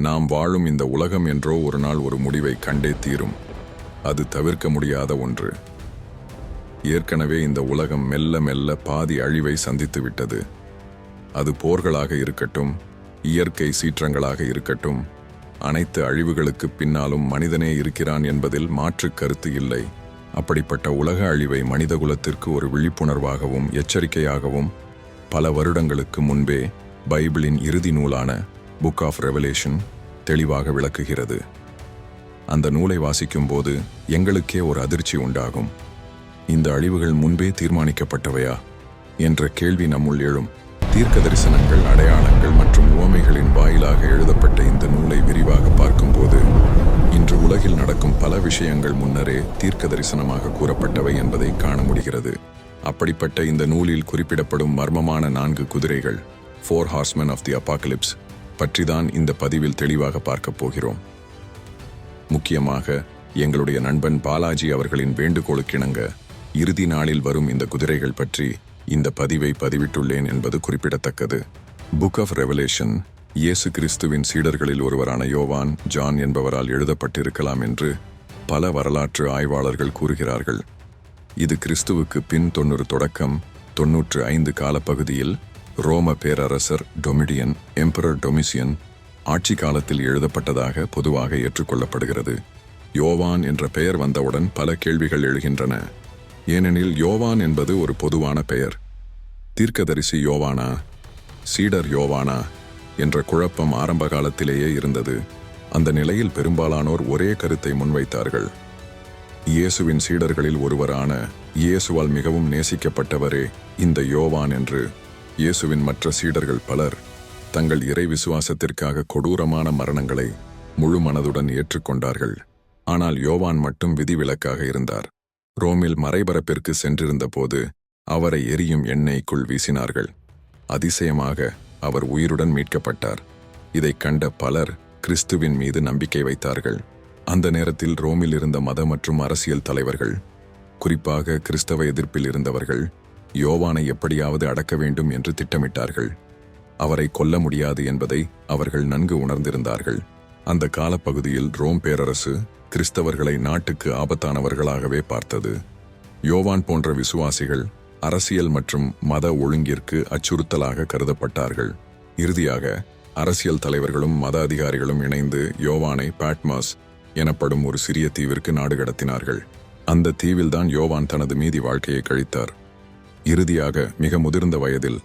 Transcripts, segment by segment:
நாம் வாழும் இந்த உலகம் என்றோ ஒரு நாள் ஒரு முடிவை கண்டே தீரும். அது தவிர்க்க முடியாத ஒன்று. ஏற்கனவே இந்த உலகம் மெல்ல மெல்ல பாதி அழிவை சந்தித்து விட்டது. அது போர்களாக இருக்கட்டும் இயற்கை சீற்றங்களாக இருக்கட்டும் அனைத்து அழிவுகளுக்கு பின்னாலும் மனிதனே இருக்கிறான் என்பதில் மாற்றுக் கருத்து இல்லை. அப்படிப்பட்ட உலக அழிவை மனிதகுலத்திற்கு ஒரு விழிப்புணர்வாகவும் எச்சரிக்கையாகவும் பல வருடங்களுக்கு முன்பே பைபிளின் இறுதி நூலான புக் ஆஃப் ரெவலேஷன் தெளிவாக விளக்குகிறது. அந்த நூலை வாசிக்கும்போது எங்களுக்கே ஒரு அதிர்ச்சி உண்டாகும். இந்த அழிவுகள் முன்பே தீர்மானிக்கப்பட்டவையா? என்ற கேள்வி நம்முள் எழும். தீர்க்க தரிசனங்கள் அடையாளங்கள் மற்றும் உவமைகளின் வாயிலாக எழுதப்பட்ட இந்த நூலை விரிவாக பார்க்கும்போது இன்று உலகில் நடக்கும் பல விஷயங்கள் முன்னரே தீர்க்க தரிசனமாக கூறப்பட்டவை என்பதை காண முடிகிறது. அப்படிப்பட்ட இந்த நூலில் குறிப்பிடப்படும் மர்மமான நான்கு குதிரைகள் four horsemen of the apocalypse பற்றிதான் இந்த பதிவில் தெளிவாக பார்க்கப் போகிறோம். முக்கியமாக எங்களுடைய நண்பன் பாலாஜி அவர்களின் வேண்டுகோளுக்கிணங்க இறுதி நாளில் வரும் இந்த குதிரைகள் பற்றி இந்த பதிவை பதிவிட்டுள்ளேன் என்பது குறிப்பிடத்தக்கது. புக் ஆஃப் ரெவலேஷன் இயேசு கிறிஸ்துவின் சீடர்களில் ஒருவரான யோவான் ஜான் என்பவரால் எழுதப்பட்டிருக்கலாம் என்று பல வரலாற்று ஆய்வாளர்கள் கூறுகிறார்கள். இது கிறிஸ்துவுக்கு பின் தொண்ணூறு தொடக்கம் தொன்னூற்று ஐந்து காலப்பகுதியில் ரோம பேரரசர் டொமிடியன் எம்பரர் டொமிசியன் ஆட்சி காலத்தில் எழுதப்பட்டதாக பொதுவாக ஏற்றுக்கொள்ளப்படுகிறது. யோவான் என்ற பெயர் வந்தவுடன் பல கேள்விகள் எழுகின்றன. ஏனெனில் யோவான் என்பது ஒரு பொதுவான பெயர். தீர்க்கதரிசி யோவானா சீடர் யோவானா என்ற குழப்பம் ஆரம்ப காலத்திலேயே இருந்தது. அந்த நிலையில் பெரும்பாலானோர் ஒரே கருத்தை முன்வைத்தார்கள். இயேசுவின் சீடர்களில் ஒருவரான இயேசுவால் மிகவும் நேசிக்கப்பட்டவரே இந்த யோவான் என்று இயேசுவின் மற்ற சீடர்கள் பலர் தங்கள் இறை விசுவாசத்திற்காக கொடூரமான மரணங்களை முழு மனதுடன் ஏற்றுக்கொண்டார்கள். ஆனால் யோவான் மட்டும் விதிவிலக்காக இருந்தார். ரோமில் மறைபரப்பிற்கு சென்றிருந்தபோது அவரை எரியும் எண்ணெய்க்குள் வீசினார்கள். அதிசயமாக அவர் உயிருடன் மீட்கப்பட்டார். இதைக் கண்ட பலர் கிறிஸ்துவின் மீது நம்பிக்கை வைத்தார்கள். அந்த நேரத்தில் ரோமில் இருந்த மத மற்றும் அரசியல் தலைவர்கள் குறிப்பாக கிறிஸ்தவ எதிர்ப்பில் இருந்தவர்கள் யோவானை எப்படியாவது அடக்க வேண்டும் என்று திட்டமிட்டார்கள். அவரை கொல்ல முடியாது என்பதை அவர்கள் நன்கு உணர்ந்திருந்தார்கள். அந்த காலப்பகுதியில் ரோம் பேரரசு கிறிஸ்தவர்களை நாட்டுக்கு ஆபத்தானவர்களாகவே பார்த்தது. யோவான் போன்ற விசுவாசிகள் அரசியல் மற்றும் மத ஒழுங்கிற்கு அச்சுறுத்தலாக கருதப்பட்டார்கள். இறுதியாக அரசியல் தலைவர்களும் மத அதிகாரிகளும் இணைந்து யோவானை பாட்மாஸ் எனப்படும் ஒரு சிறிய தீவிற்கு நாடு கடத்தினார்கள். அந்த தீவில்தான் யோவான் தனது மீதி வாழ்க்கையை கழித்தார். இறுதியாக மிக முதிர்ந்த வயதில்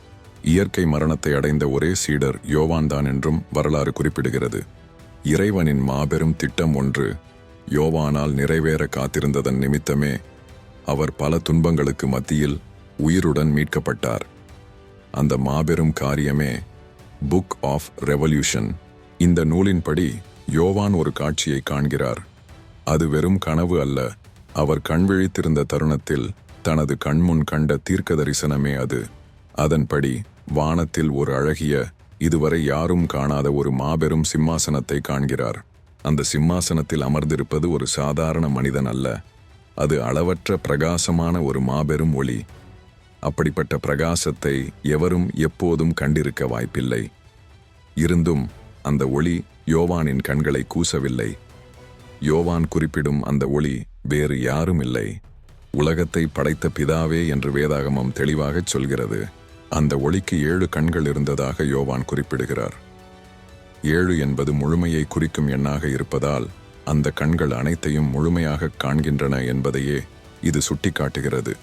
இயற்கை மரணத்தை அடைந்த ஒரே சீடர் யோவான் தான் என்றும் வரலாறு குறிப்பிடுகிறது. இறைவனின் மாபெரும் திட்டம் ஒன்று யோவானால் நிறைவேற காத்திருந்ததன் நிமித்தமே அவர் பல துன்பங்களுக்கு மத்தியில் உயிருடன் மீட்கப்பட்டார். அந்த மாபெரும் காரியமே புக் ஆஃப் ரெவல்யூஷன் இந்த நூலின்படி யோவான் ஒரு காட்சியை காண்கிறார். அது வெறும் கனவு அல்ல அவர் கண் விழித்திருந்த தருணத்தில் தனது கண்முன் கண்ட தீர்க்க தரிசனமே அது. அதன்படி வானத்தில் ஒரு அழகிய இதுவரை யாரும் காணாத ஒரு மாபெரும் சிம்மாசனத்தை காண்கிறார். அந்த சிம்மாசனத்தில் அமர்ந்திருப்பது ஒரு சாதாரண மனிதன் அல்ல. அது அளவற்ற பிரகாசமான ஒரு மாபெரும் ஒளி. அப்படிப்பட்ட பிரகாசத்தை எவரும் எப்போதும் கண்டிருக்க வாய்ப்பில்லை. இருந்தும் அந்த ஒளி யோவானின் கண்களை கூசவில்லை. யோவான் குறிப்பிடும் அந்த ஒளி வேறு யாரும் இல்லை. உலகத்தை படைத்த பிதாவே என்று வேதாகமம் தெளிவாகச் சொல்கிறது. அந்த ஒளிக்கு ஏழு கண்கள் இருந்ததாக யோவான் குறிப்பிடுகிறார். ஏழு என்பது முழுமையை குறிக்கும் எண்ணாக இருப்பதால் அந்த கண்கள் அனைத்தையும் முழுமையாக காண்கின்றன என்பதையே இது சுட்டிக்காட்டுகிறது.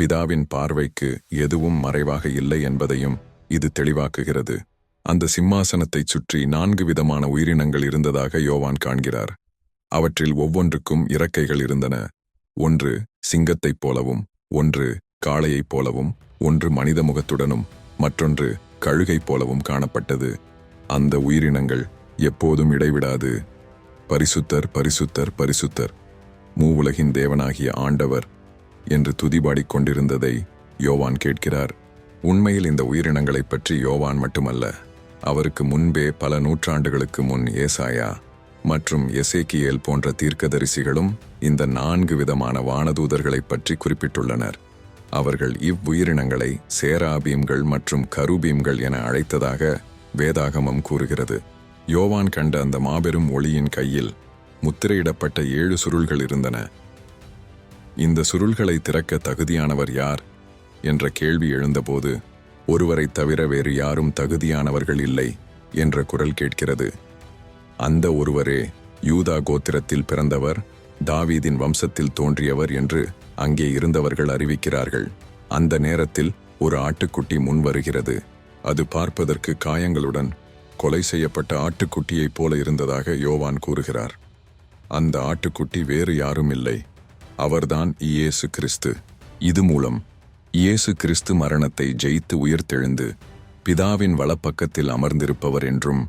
பிதாவின் பார்வைக்கு எதுவும் மறைவாக இல்லை என்பதையும் இது தெளிவாக்குகிறது. அந்த சிம்மாசனத்தைச் சுற்றி நான்கு விதமான உயிரினங்கள் இருந்ததாக யோவான் காண்கிறார். அவற்றில் ஒவ்வொன்றுக்கும் இறக்கைகள் இருந்தன. ஒன்று சிங்கத்தைப் போலவும் ஒன்று காளையைப் போலவும் ஒன்று மனித முகத்துடனும் மற்றொன்று கழுகைப் போலவும் காணப்பட்டது. அந்த உயிரினங்கள் எப்போதும் இடைவிடாது. பரிசுத்தர் பரிசுத்தர் பரிசுத்தர் மூவுலகின் தேவனாகிய ஆண்டவர் என்று துதிபாடிக் கொண்டிருந்ததை யோவான் கேட்கிறார். உண்மையில் இந்த உயிரினங்களைப் பற்றி யோவான் மட்டுமல்ல அவருக்கு முன்பே பல நூற்றாண்டுகளுக்கு முன் ஏசாயா மற்றும் எசேக்கியல் போன்ற தீர்க்கதரிசிகளும் இந்த நான்கு விதமான வானதூதர்களைப் பற்றி குறிப்பிட்டுள்ளனர். அவர்கள் இவ்வுயிரினங்களை சேராபீம்கள் மற்றும் கருபீம்கள் என அழைத்ததாக வேதாகமம் கூறுகிறது. யோவான் கண்ட அந்த மாபெரும் ஒளியின் கையில் முத்திரையிடப்பட்ட ஏழு சுருள்கள் இருந்தன. இந்த சுருள்களை திறக்க தகுதியானவர் யார்? என்ற கேள்வி எழுந்தபோது ஒருவரைத் தவிர வேறு யாரும் தகுதியானவர்கள் இல்லை என்ற குரல் கேட்கிறது. அந்த ஒருவரே யூதா கோத்திரத்தில் பிறந்தவர் தாவீதின் வம்சத்தில் தோன்றியவர் என்று அங்கே இருந்தவர்கள் அறிவிக்கிறார்கள். அந்த நேரத்தில் ஒரு ஆட்டுக்குட்டி முன் வருகிறது. அது பார்ப்பதற்கு காயங்களுடன் கொலை செய்யப்பட்ட ஆட்டுக்குட்டியைப் போல இருந்ததாக யோவான் கூறுகிறார். அந்த ஆட்டுக்குட்டி வேறு யாரும் இல்லை. அவர்தான் இயேசு கிறிஸ்து. இது மூலம் இயேசு கிறிஸ்து மரணத்தை ஜெயித்து உயிர்த்தெழுந்து பிதாவின் வலப்பக்கத்தில் அமர்ந்திருப்பவர் என்றும்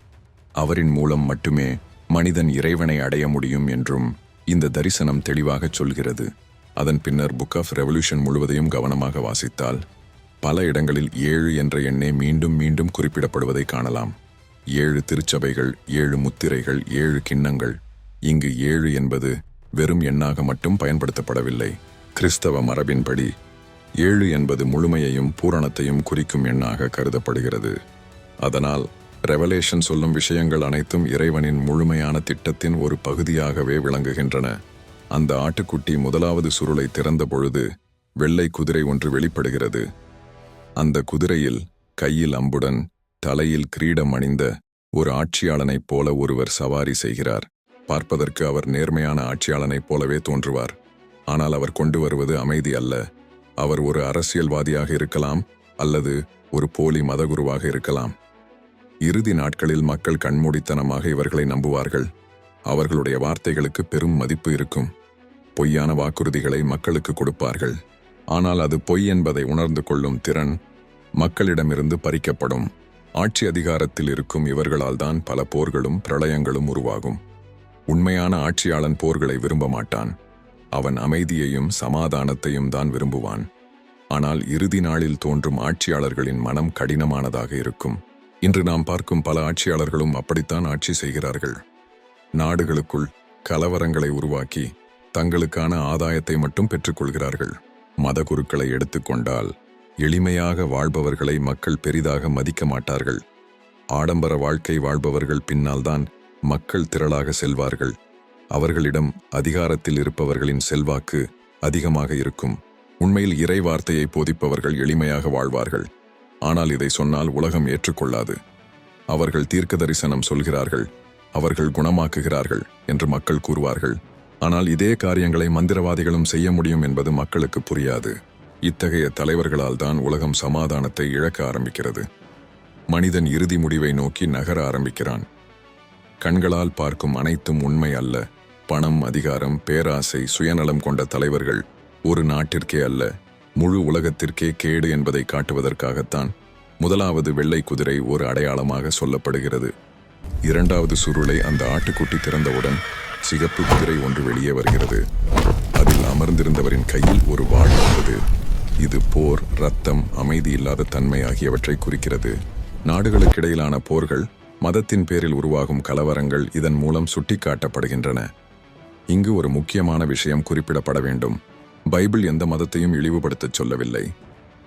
அவரின் மூலம் மட்டுமே மனிதன் இறைவனை அடைய முடியும் என்றும் இந்த தரிசனம் தெளிவாகச் சொல்கிறது. அதன் பின்னர் புக் ஆஃப் ரெவல்யூஷன் முழுவதையும் கவனமாக வாசித்தால் பல இடங்களில் ஏழு என்ற எண்ணே மீண்டும் மீண்டும் குறிப்பிடப்படுவதை காணலாம். ஏழு திருச்சபைகள் ஏழு முத்திரைகள் ஏழு கிண்ணங்கள் இங்கு ஏழு என்பது வெறும் எண்ணாக மட்டும் பயன்படுத்தப்படவில்லை. கிறிஸ்தவ மரபின்படி ஏழு என்பது முழுமையையும் பூரணத்தையும் குறிக்கும் எண்ணாக கருதப்படுகிறது. அதனால் ரெவலேஷன் சொல்லும் விஷயங்கள் அனைத்தும் இறைவனின் முழுமையான திட்டத்தின் ஒரு பகுதியாகவே விளங்குகின்றன. அந்த ஆட்டுக்குட்டி முதலாவது சுருளை திறந்த பொழுது வெள்ளை குதிரை ஒன்று வெளிப்படுகிறது. அந்த குதிரையில் கையில் அம்புடன் தலையில் கிரீடம் அணிந்த ஒரு ஆட்சியாளனைப் போல ஒருவர் சவாரி செய்கிறார். பார்ப்பதற்கு அவர் நேர்மையான ஆட்சியாளனைப் போலவே தோன்றுவார். ஆனால் அவர் கொண்டு வருவது அமைதி அல்ல. அவர் ஒரு அரசியல்வாதியாக இருக்கலாம் அல்லது ஒரு போலி மதகுருவாக இருக்கலாம். இறுதி நாட்களில் மக்கள் கண்மூடித்தனமாக இவர்களை நம்புவார்கள். அவர்களுடைய வார்த்தைகளுக்கு பெரும் மதிப்பு இருக்கும். பொய்யான வாக்குறுதிகளை மக்களுக்கு கொடுப்பார்கள். ஆனால் அது பொய் என்பதை உணர்ந்து கொள்ளும் திறன் மக்களிடமிருந்து பறிக்கப்படும். ஆட்சி அதிகாரத்தில் இருக்கும் இவர்களால் தான் பல போர்களும் பிரளயங்களும் உருவாகும். உண்மையான ஆட்சியாளன் போர்களை விரும்ப மாட்டான். அவன் அமைதியையும் சமாதானத்தையும் தான் விரும்புவான். ஆனால் இறுதி நாளில் தோன்றும் ஆட்சியாளர்களின் மனம் கடினமானதாக இருக்கும். இன்று நாம் பார்க்கும் பல ஆட்சியாளர்களும் அப்படித்தான் ஆட்சி செய்கிறார்கள். நாடுகளுக்குள் கலவரங்களை உருவாக்கி தங்களுக்கான ஆதாயத்தை மட்டும் பெற்றுக்கொள்கிறார்கள். மத குருக்களை எடுத்துக்கொண்டால் எளிமையாக வாழ்பவர்களை மக்கள் பெரிதாக மதிக்க மாட்டார்கள். ஆடம்பர வாழ்க்கை வாழ்பவர்கள் பின்னால்தான் மக்கள் திரளாக செல்வார்கள். அவர்களிடம் அதிகாரத்தில் இருப்பவர்களின் செல்வாக்கு அதிகமாக இருக்கும். உண்மையில் இறை வார்த்தையை போதிப்பவர்கள் எளிமையாக வாழ்வார்கள். ஆனால் இதை சொன்னால் உலகம் ஏற்றுக்கொள்ளாது. அவர்கள் தீர்க்க தரிசனம் சொல்கிறார்கள் அவர்கள் குணமாக்குகிறார்கள் என்று மக்கள் கூறுவார்கள். ஆனால் இதே காரியங்களை மந்திரவாதிகளும் செய்ய முடியும் என்பது மக்களுக்கு புரியாது. இத்தகைய தலைவர்களால் தான் உலகம் சமாதானத்தை இழக்க ஆரம்பிக்கிறது. மனிதன் இறுதி முடிவை நோக்கி நகர ஆரம்பிக்கிறான். கண்களால் பார்க்கும் அனைத்தும் உண்மை அல்ல. பணம் அதிகாரம் பேராசை சுயநலம் கொண்ட தலைவர்கள் ஒரு நாட்டிற்கே அல்ல. முழு உலகத்திற்கே கேடு என்பதை காட்டுவதற்காகத்தான் முதலாவது வெள்ளை குதிரை ஒரு அடையாளமாக சொல்லப்படுகிறது. இரண்டாவது சுருளை அந்த ஆட்டுக்குட்டி திறந்தவுடன் சிகப்பு குதிரை ஒன்று வெளியே வருகிறது. அதில் அமர்ந்திருந்தவரின் கையில் ஒரு வாழ் இருந்தது இது போர் ரத்தம் அமைதி இல்லாத தன்மை ஆகியவற்றை குறிக்கிறது. நாடுகளுக்கிடையிலான போர்கள் மதத்தின் பேரில் உருவாகும் கலவரங்கள் இதன் மூலம் சுட்டிக்காட்டப்படுகின்றன. இங்கு ஒரு முக்கியமான விஷயம் குறிப்பிடப்பட வேண்டும். பைபிள் எந்த மதத்தையும் இழிவுபடுத்தச் சொல்லவில்லை.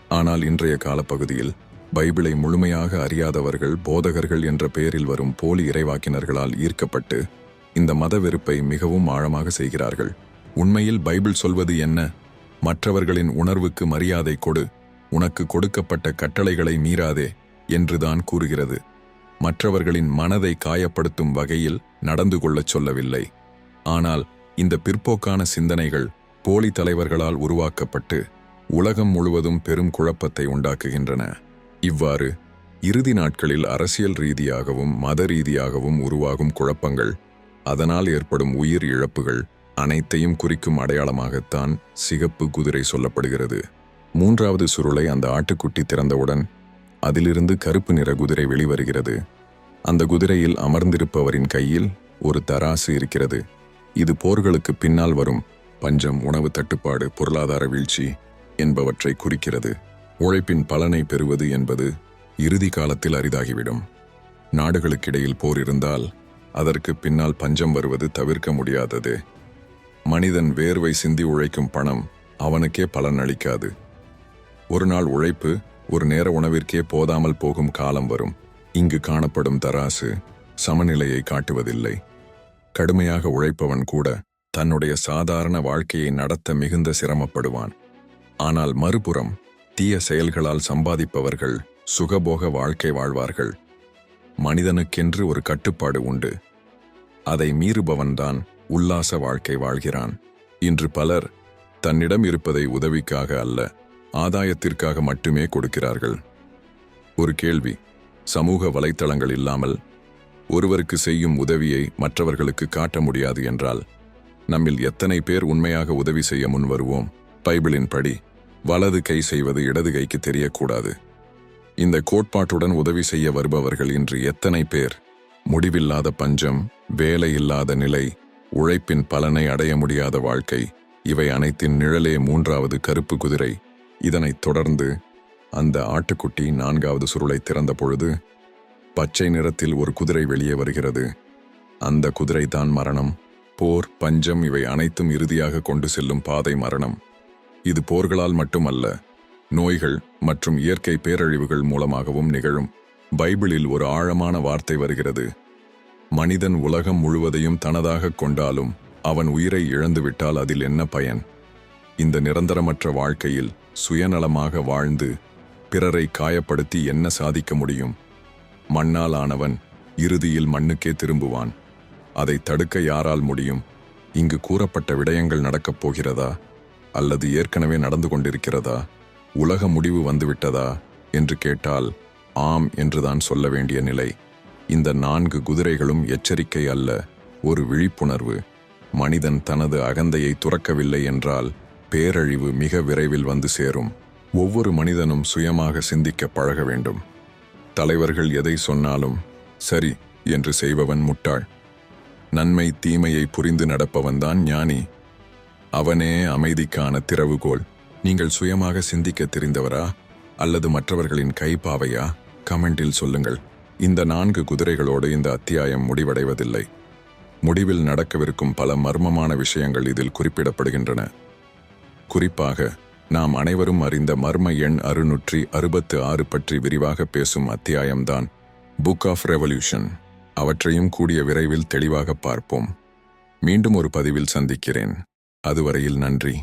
ஆனால் இன்றைய காலப்பகுதியில் பைபிளை முழுமையாக அறியாதவர்கள் போதகர்கள் என்ற பெயரில் வரும் போலி இறைவாக்கினர்களால் ஈர்க்கப்பட்டு இந்த மத வெறுப்பை மிகவும் ஆழமாக செய்கிறார்கள். உண்மையில் பைபிள் சொல்வது என்ன? மற்றவர்களின் உணர்வுக்கு மரியாதை கொடு. உனக்கு கொடுக்கப்பட்ட கட்டளைகளை மீறாதே என்றுதான் கூறுகிறது. மற்றவர்களின் மனதை காயப்படுத்தும் வகையில் நடந்து கொள்ளச் சொல்லவில்லை. ஆனால் இந்த பிற்போக்கான சிந்தனைகள் போலி தலைவர்களால் உருவாக்கப்பட்டு உலகம் முழுவதும் பெரும் குழப்பத்தை உண்டாக்குகின்றன. இவ்வாறு இறுதி நாட்களில் அரசியல் ரீதியாகவும் மத ரீதியாகவும் உருவாகும் குழப்பங்கள் அதனால் ஏற்படும் உயிர் இழப்புகள் அனைத்தையும் குறிக்கும் அடையாளமாகத்தான் சிகப்பு குதிரை சொல்லப்படுகிறது. மூன்றாவது சுருளை அந்த ஆட்டுக்குட்டி திறந்தவுடன் அதிலிருந்து கருப்பு நிற குதிரை வெளிவருகிறது. அந்த குதிரையில் அமர்ந்திருப்பவரின் கையில் ஒரு தராசு இருக்கிறது. இது போர்களுக்கு பின்னால் வரும் பஞ்சம் உணவு தட்டுப்பாடு பொருளாதார வீழ்ச்சி என்பவற்றை குறிக்கிறது. உழைப்பின் பலனை பெறுவது என்பது இறுதி காலத்தில் அரிதாகிவிடும். நாடுகளுக்கிடையில் போர் இருந்தால் அதற்கு பின்னால் பஞ்சம் வருவது தவிர்க்க முடியாதது. மனிதன் வேர்வை சிந்தி உழைக்கும் பணம் அவனுக்கே பலன் அளிக்காது. ஒரு நாள் உழைப்பு ஒரு நேர உணவிற்கே போதாமல் போகும் காலம் வரும். இங்கு காணப்படும் தராசு சமநிலையை காட்டுவதில்லை. கடுமையாக உழைப்பவன் கூட தன்னுடைய சாதாரண வாழ்க்கையை நடத்த மிகுந்த சிரமப்படுவான். ஆனால் மறுபுறம் தீய செயல்களால் சம்பாதிப்பவர்கள் சுகபோக வாழ்க்கை வாழ்வார்கள். மனிதனுக்கென்று ஒரு கட்டுப்பாடு உண்டு. அதை மீறுபவன்தான் உல்லாச வாழ்க்கை வாழ்கிறான். இன்று பலர் தன்னிடம் இருப்பதை உதவிக்காக அல்ல ஆதாயத்திற்காக மட்டுமே கொடுக்கிறார்கள். ஒரு கேள்வி சமூக வலைத்தளங்கள் இல்லாமல் ஒருவருக்கு செய்யும் உதவியை மற்றவர்களுக்கு காட்ட முடியாது என்றால் நம்மில் எத்தனை பேர் உண்மையாக உதவி செய்ய முன் வருவோம்? பைபிளின் படி வலது கை செய்வது இடது கைக்கு தெரியக்கூடாது. இந்த கோட்பாட்டுடன் உதவி செய்ய வருபவர்கள் இன்று எத்தனை பேர்? முடிவில்லாத பஞ்சம் வேலையில்லாத நிலை உழைப்பின் பலனை அடைய முடியாத வாழ்க்கை இவை அனைத்தின் நிழலே மூன்றாவது கருப்பு குதிரை. இதனைத் தொடர்ந்து அந்த ஆட்டுக்குட்டி நான்காவது சுருளை திறந்த பொழுது பச்சை நிறத்தில் ஒரு குதிரை வெளியே வருகிறது. அந்த குதிரை தான் மரணம். போர் பஞ்சம் இவை அனைத்தும் இறுதியாக கொண்டு செல்லும் பாதை மரணம். இது போர்களால் மட்டுமல்ல நோய்கள் மற்றும் இயற்கை பேரழிவுகள் மூலமாகவும் நிகழும். பைபிளில் ஒரு ஆழமான வார்த்தை வருகிறது. மனிதன் உலகம் முழுவதையும் தனதாக கொண்டாலும் அவன் உயிரை இழந்துவிட்டால் அதில் என்ன பயன்? இந்த நிரந்தரமற்ற வாழ்க்கையில் சுயநலமாக வாழ்ந்து பிறரை காயப்படுத்தி என்ன சாதிக்க முடியும்? மண்ணால் ஆனவன் இறுதியில் மண்ணுக்கே திரும்புவான். அதை தடுக்க யாரால் முடியும்? இங்கு கூறப்பட்ட விடயங்கள் நடக்கப் போகிறதா? அல்லது ஏற்கனவே நடந்து கொண்டிருக்கிறதா? உலக முடிவு வந்துவிட்டதா? என்று கேட்டால் ஆம் என்றுதான் சொல்ல வேண்டிய நிலை. இந்த நான்கு குதிரைகளும் எச்சரிக்கை அல்ல ஒரு விழிப்புணர்வு. மனிதன் தனது அகந்தையை துறக்கவில்லை என்றால் பேரழிவு மிக விரைவில் வந்து சேரும். ஒவ்வொரு மனிதனும் சுயமாக சிந்திக்க பழக வேண்டும். தலைவர்கள் எதை சொன்னாலும் சரி என்று செய்பவன் முட்டாள். நன்மை தீமையை புரிந்து நடப்பவன்தான் ஞானி. அவனே அமைதிக்கான திறவுகோள். நீங்கள் சுயமாக சிந்திக்க தெரிந்தவரா? அல்லது மற்றவர்களின் கைப்பாவையா? கமெண்டில் சொல்லுங்கள். இந்த நான்கு குதிரைகளோடு இந்த அத்தியாயம் முடிவடைவதில்லை. முடிவில் நடக்கவிருக்கும் பல மர்மமான விஷயங்கள் இதில் குறிப்பிடப்படுகின்றன. குறிப்பாக நாம் அனைவரும் அறிந்த மர்ம எண் அறுநூற்றி அறுபத்து ஆறு பற்றி விரிவாக பேசும் அத்தியாயம்தான் புக் ஆஃப் ரெவல்யூஷன் அவற்றையும் கூடிய விரைவில் தெளிவாக பார்ப்போம். மீண்டும் ஒரு பதிவில் சந்திக்கிறேன். அதுவரையில் நன்றி.